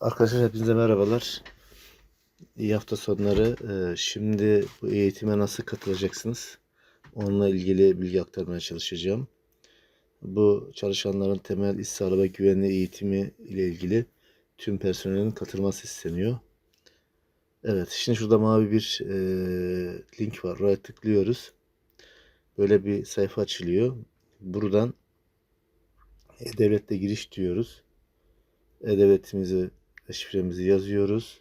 Arkadaşlar hepinize merhabalar. İyi hafta sonları. Ee, Şimdi bu eğitime nasıl katılacaksınız? Onunla ilgili bilgi aktarmaya çalışacağım. Bu çalışanların temel iş sağlığı ve güvenliği eğitimi ile ilgili tüm personelin katılması isteniyor. Evet, şimdi şurada mavi bir e, link var. Oraya tıklıyoruz. Böyle bir sayfa açılıyor. Buradan e-devlette giriş diyoruz. E-devletimizi şifremizi yazıyoruz.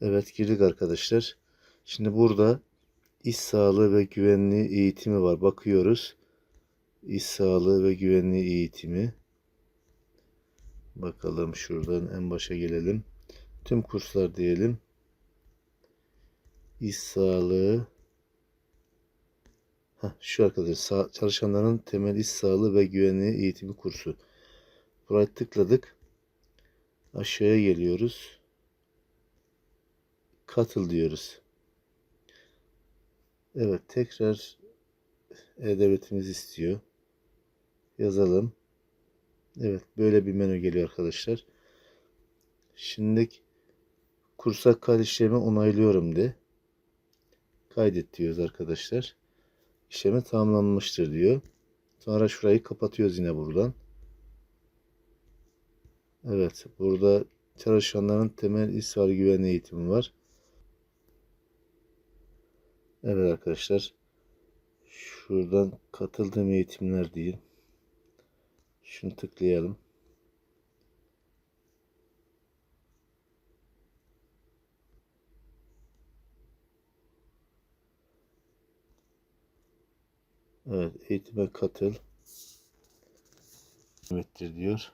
Evet girdik arkadaşlar. Şimdi burada iş sağlığı ve güvenliği eğitimi var. Bakıyoruz. İş sağlığı ve güvenliği eğitimi. Bakalım şuradan en başa gelelim. Tüm kurslar diyelim. İş sağlığı Şu arkadaşlar çalışanların temel iş sağlığı ve güvenliği eğitimi kursu. Buraya tıkladık. Aşağıya geliyoruz. Katıl diyoruz. Evet tekrar e-devletimiz istiyor. Yazalım. Evet böyle bir menü geliyor arkadaşlar. Şimdi kursa kayıt onaylıyorum de. Kaydet diyoruz arkadaşlar işlemi tamamlanmıştır diyor. Sonra şurayı kapatıyoruz yine buradan. Evet, burada çalışanların temel iş sağlığı güvenliği eğitimi var. Evet arkadaşlar. Şuradan katıldığım eğitimler değil. Şunu tıklayalım. Evet, eğitime katıl. Evettir diyor.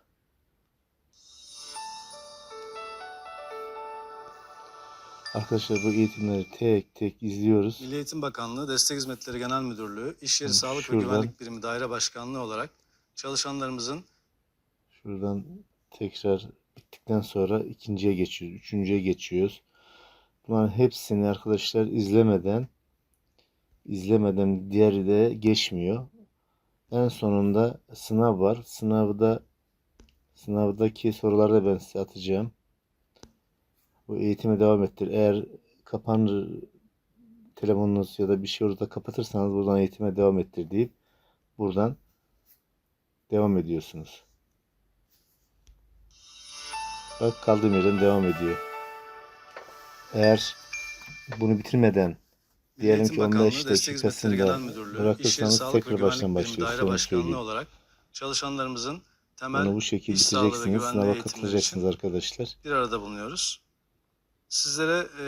Arkadaşlar bu eğitimleri tek tek izliyoruz. Milli Eğitim Bakanlığı Destek Hizmetleri Genel Müdürlüğü İş Yeri Hı, Sağlık ve şuradan. Güvenlik Birimi Daire Başkanlığı olarak çalışanlarımızın Şuradan tekrar bittikten sonra ikinciye geçiyoruz. Üçüncüye geçiyoruz. Bunların hepsini arkadaşlar izlemeden izlemeden diğeri de geçmiyor. En sonunda sınav var. Sınavda sınavdaki soruları da ben size atacağım. Bu eğitime devam ettir. Eğer kapanır telefonunuz ya da bir şey orada kapatırsanız buradan eğitime devam ettir deyip buradan devam ediyorsunuz. Bak kaldığım yerden devam ediyor. Eğer bunu bitirmeden diyelim ki 15 Bakanlığı Destek Hizmetleri dakikasında bırakırsanız tekrar baştan Güvenlik Birimi başlıyor. Daire Sonra Başkanlığı söyleyeyim. olarak çalışanlarımızın temel Bunu bu şekilde güvenliği Sınava katılacaksınız arkadaşlar. bir arada bulunuyoruz. Sizlere e,